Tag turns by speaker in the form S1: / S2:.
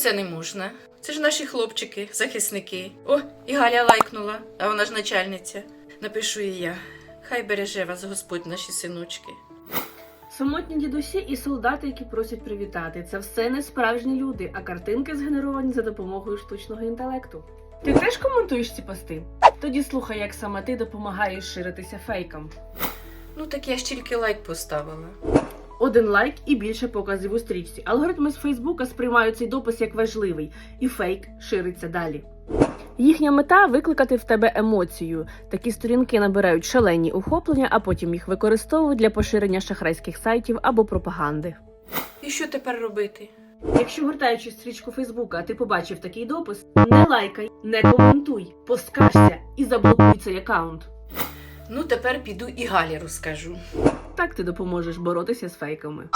S1: це не можна? Це ж наші хлопчики, захисники. О, і Галя лайкнула, а вона ж начальниця. Напишу і я. Хай береже вас Господь, наші синочки.
S2: Самотні дідусі і солдати, які просять привітати. Це все не справжні люди, а картинки згенеровані за допомогою штучного інтелекту. Ти теж коментуєш ці пости? Тоді слухай, як саме ти допомагаєш ширитися фейкам.
S1: Ну так я ж тільки лайк поставила.
S2: Один лайк і більше показів у стрічці. Алгоритми з Фейсбука сприймають цей допис як важливий, і фейк шириться далі. Їхня мета викликати в тебе емоцію. Такі сторінки набирають шалені охоплення, а потім їх використовують для поширення шахрайських сайтів або пропаганди.
S1: І що тепер робити?
S2: Якщо гортаючи стрічку Фейсбука, ти побачив такий допис, не лайкай, не коментуй, поскаржся і заблокуй цей аккаунт.
S1: Ну, тепер піду і Галі розкажу.
S2: Так ти допоможеш боротися з фейками.